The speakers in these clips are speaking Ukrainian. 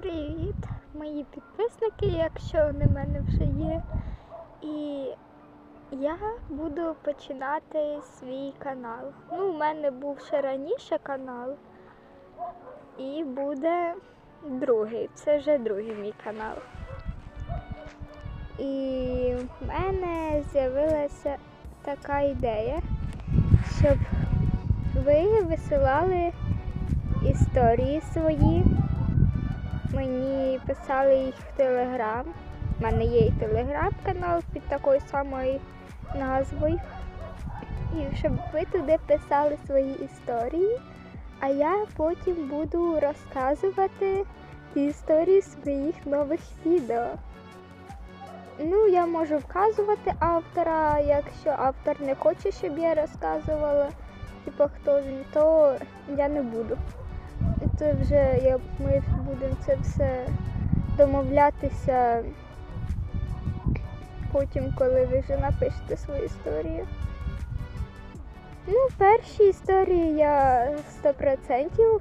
Привіт, мої підписники, якщо вони в мене вже є. І я буду починати свій канал. Ну, у мене був ще раніше канал. І буде другий. Це вже другий мій канал. І в мене з'явилася така ідея, щоб ви висилали історії свої. Мені писали їх в Телеграм. У мене є і телеграм-канал під такою самою назвою. І щоб ви туди писали свої історії, а я потім буду розказувати історії своїх нових відео. Ну, я можу вказувати автора, якщо автор не хоче, щоб я розказувала, типу хто він, то я не буду. Це вже як ми будемо це все домовлятися потім, коли ви вже напишете свою історію. Ну, перші історії я 100%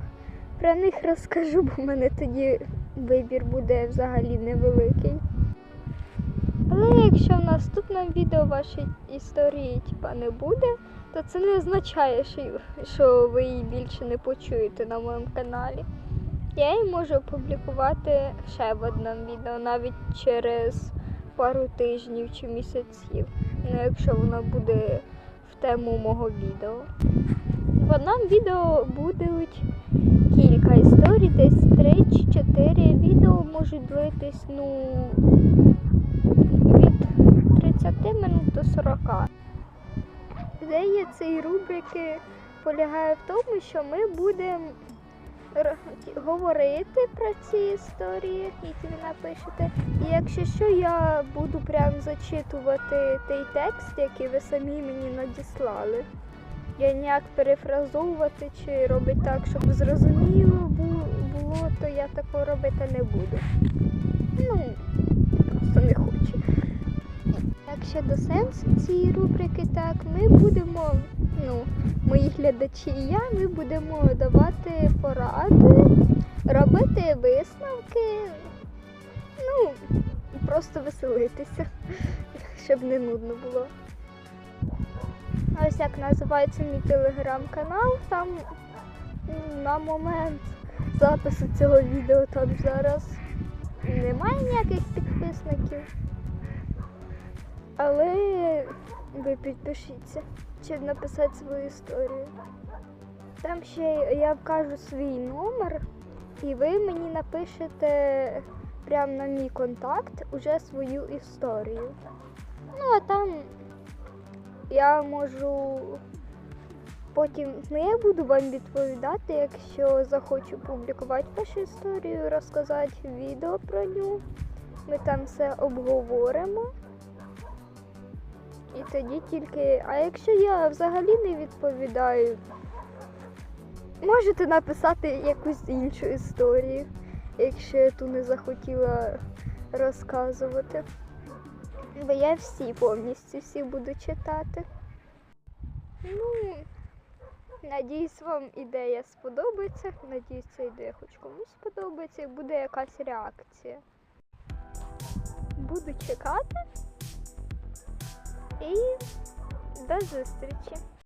про них розкажу, бо в мене тоді вибір буде взагалі невеликий. Але якщо в наступному відео вашої історії типа, не буде, то це не означає, що, ви її більше не почуєте на моєму каналі. Я її можу опублікувати ще в одному відео, навіть через пару тижнів чи місяців. Ну, якщо воно буде в тему мого відео. В одному відео будуть кілька історій, десь 3 чи 4 відео можуть длитись, ну, від 30 минут до 40. Ідея цієї рубрики полягає в тому, що ми будемо говорити про ці історії, які ви напишете. І якщо що, я буду прям зачитувати той текст, який ви самі мені надіслали. Я ніяк перефразовувати чи робити так, щоб зрозуміло було, то я такого робити не буду. Ну, просто не хочу. Як щодо сенсу цієї рубрики, так ми будемо, ну, мої глядачі і я, ми будемо давати поради, робити висновки, ну, просто веселитися, щоб не нудно було. Ось як називається мій телеграм-канал. Там на момент запису цього відео там зараз немає ніяких підписників. Але ви підпишіться, щоб написати свою історію. Там ще я вкажу свій номер, і ви мені напишете прямо на мій контакт уже свою історію. Ну, а там я можу потім ну, я буду вам відповідати, якщо захочу публікувати вашу історію, розказати відео про нього. Ми там все обговоримо. І тоді тільки. А якщо я взагалі не відповідаю, можете написати якусь іншу історію, якщо я ту не захотіла розказувати. Бо я всі повністю всі буду читати. Ну, надіюсь, вам ідея сподобається. Надіюсь, ця ідея хоч комусь сподобається і буде якась реакція. Буду чекати. І до зустрічі!